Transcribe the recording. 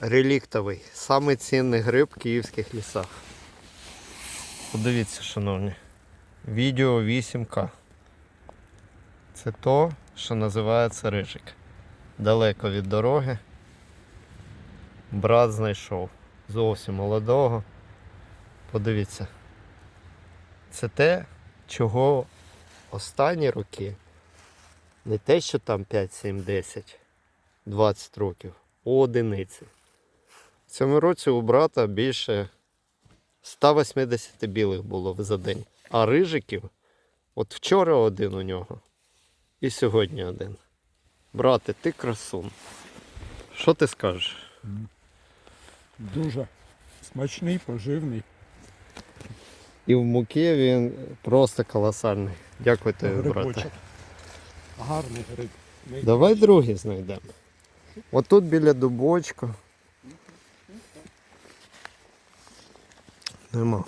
реліктовий, самий цінний гриб в київських лісах. Подивіться, шановні. Відео 8К. Це то, що називається рижик. Далеко від дороги. Брат знайшов. Зовсім молодого. Подивіться. Це те, чого останні роки не те, що там 5, 7, 10, 20 років, одиниці. В цьому році у брата більше 180 білих було за день. А рижиків, от вчора один у нього. І сьогодні один. Брате, ти красун. Що ти скажеш? Дуже смачний, поживний. І в муки він просто колосальний. Дякую тобі, брате. Гарний гриб. Давай другий знайдемо. Отут біля дубочка. Нема.